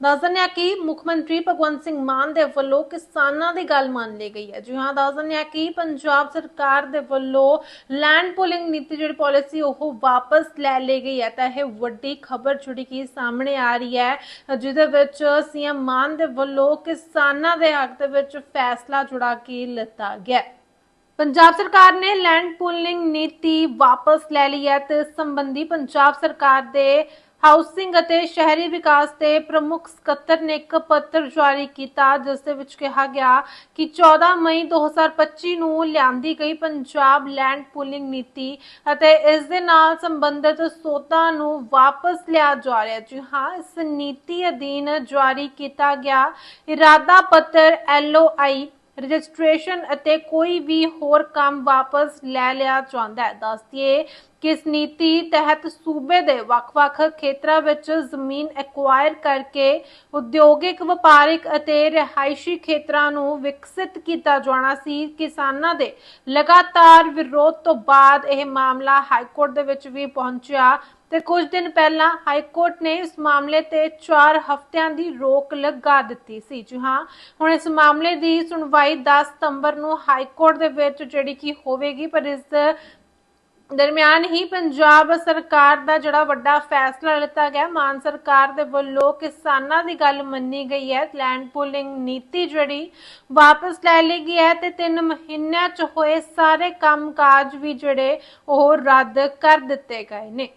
ਦੱਸ ਦਿੰਦੇ ਆ ਕਿ ਮੁੱਖ ਮੰਤਰੀ ਭਗਵੰਤ ਸਿੰਘ ਮਾਨ ਦੇ ਵੱਲੋਂ ਕਿਸਾਨਾਂ ਦੀ ਗੱਲ ਮੰਨ ਲਈ ਗਈ ਹੈ। ਜੀ ਹਾਂ, ਦੱਸ ਦਿੰਦੇ ਹਾਂ ਕਿ ਪੰਜਾਬ ਸਰਕਾਰ ਦੇ ਵੱਲੋਂ ਲੈਂਡ ਪੂਲਿੰਗ ਨੀਤੀ ਜਿਹੜੀ ਪਾਲਿਸੀ ਉਹ ਵਾਪਸ ਲੈ ਲਈ ਗਈ ਹੈ। ਤਾਂ ਇਹ ਵੱਡੀ ਖਬਰ ਜਿਹੜੀ ਕਿ ਸਾਹਮਣੇ ਆ ਰਹੀ ਹੈ, ਜਿਹਦੇ ਵਿੱਚ ਸੀਐਮ ਮਾਨ ਦੇ ਵੱਲੋਂ ਕਿਸਾਨਾਂ ਦੇ ਹੱਕ ਦੇ ਵਿੱਚ ਫੈਸਲਾ ਜੁੜਾ ਕੇ ਲਿੱਤਾ ਗਿਆ ਪੰਜਾਬ ਸਰਕਾਰ ਨੇ ਲੈਂਡ ਪੂਲਿੰਗ ਨੀਤੀ ਵਾਪਸ ਲੈ ਲਈ ਹੈ ਤੇ ਇਸ ਸੰਬੰਧੀ ਪੰਜਾਬ ਸਰਕਾਰ ਦੇ ਹਾਊਸਿੰਗ ਅਤੇ ਸ਼ਹਿਰੀ ਵਿਕਾਸ ਦੇ ਪ੍ਰਮੁੱਖ ਸਕੱਤਰ ਨੇ ਇੱਕ ਪੱਤਰ ਜਾਰੀ ਕੀਤਾ, ਜਿਸ ਦੇ ਵਿੱਚ ਕਿਹਾ ਗਿਆ ਕਿ 14 ਮਈ 2025 ਨੂੰ ਲਿਆਂਦੀ ਗਈ ਪੰਜਾਬ ਲੈਂਡ ਪੂਲਿੰਗ ਨੀਤੀ ਅਤੇ ਇਸ ਦੇ ਨਾਲ ਸੰਬੰਧਿਤ ਸੋਧਾਂ ਨੂੰ ਵਾਪਸ ਲਿਆ ਜਾ ਰਿਹਾ। ਜੀ ਹਾਂ, ਇਸ ਨੀਤੀ ਅਧੀਨ ਜਾਰੀ ਕੀਤਾ ਗਿਆ ਇਰਾਦਾ ਪੱਤਰ LOI ਰਜਿਸਟ੍ਰੇਸ਼ਨ ਅਤੇ ਕੋਈ ਵੀ ਹੋਰ ਕੰਮ ਵਾਪਸ ਲੈ ਲਿਆ ਜਾਂਦਾ ਹੈ। ਦੱਸਦੀਏ ਕਿ ਨੀਤੀ ਤਹਿਤ ਸੂਬੇ ਦੇ ਵੱਖ-ਵੱਖ ਖੇਤਰਾਂ ਵਿੱਚ ਜ਼ਮੀਨ ਐਕਵਾਇਰ ਕਰਕੇ ਉਦਯੋਗਿਕ, ਵਪਾਰਿਕ ਅਤੇ ਰਿਹਾਇਸ਼ੀ ਖੇਤਰਾਂ ਨੂੰ ਵਿਕਸਿਤ ਕੀਤਾ ਜਾਣਾ ਸੀ। ਕਿਸਾਨਾਂ ਦੇ ਲਗਾਤਾਰ ਵਿਰੋਧ ਤੋਂ ਬਾਅਦ ਇਹ ਮਾਮਲਾ ਹਾਈ ਕੋਰਟ ਦੇ ਵਿੱਚ ਵੀ ਪਹੁੰਚਿਆ। ਤੇ ਕੁਝ ਦਿਨ ਪਹਿਲਾਂ ਹਾਈ ਕੋਰਟ ਨੇ ਇਸ ਮਾਮਲੇ ਤੇ 4 ਹਫ਼ਤਿਆਂ ਦੀ ਰੋਕ ਲਗਾ ਦਿੱਤੀ ਸੀ। ਜੀ ਹਾਂ, ਹੁਣ ਇਸ ਮਾਮਲੇ ਦੀ ਸੁਣਵਾਈ 10 ਸਤੰਬਰ ਨੂੰ ਹਾਈ ਕੋਰਟ ਦੇ ਵਿੱਚ ਜਿਹੜੀ ਕਿ ਹੋਵੇਗੀ, ਪਰ ਇਸ ਦਰਮਿਆਨ ਹੀ ਪੰਜਾਬ ਸਰਕਾਰ ਦਾ ਜਿਹੜਾ ਵੱਡਾ ਫੈਸਲਾ ਲਿੱਤਾ ਗਿਆ, ਮਾਨ ਸਰਕਾਰ ਦੇ ਵੱਲੋਂ ਕਿਸਾਨਾਂ ਦੀ ਗੱਲ ਮੰਨੀ ਗਈ ਹੈ। ਲੈਂਡ ਪੂਲਿੰਗ ਨੀਤੀ ਜਿਹੜੀ ਵਾਪਸ ਲੈ ਲਈ ਗਈ ਹੈ ਤੇ 3 ਮਹੀਨਿਆਂ ਚ ਹੋਏ ਸਾਰੇ ਕੰਮਕਾਜ ਵੀ ਜਿਹੜੇ ਉਹ ਰੱਦ ਕਰ ਦਿੱਤੇ ਗਏ ਨੇ।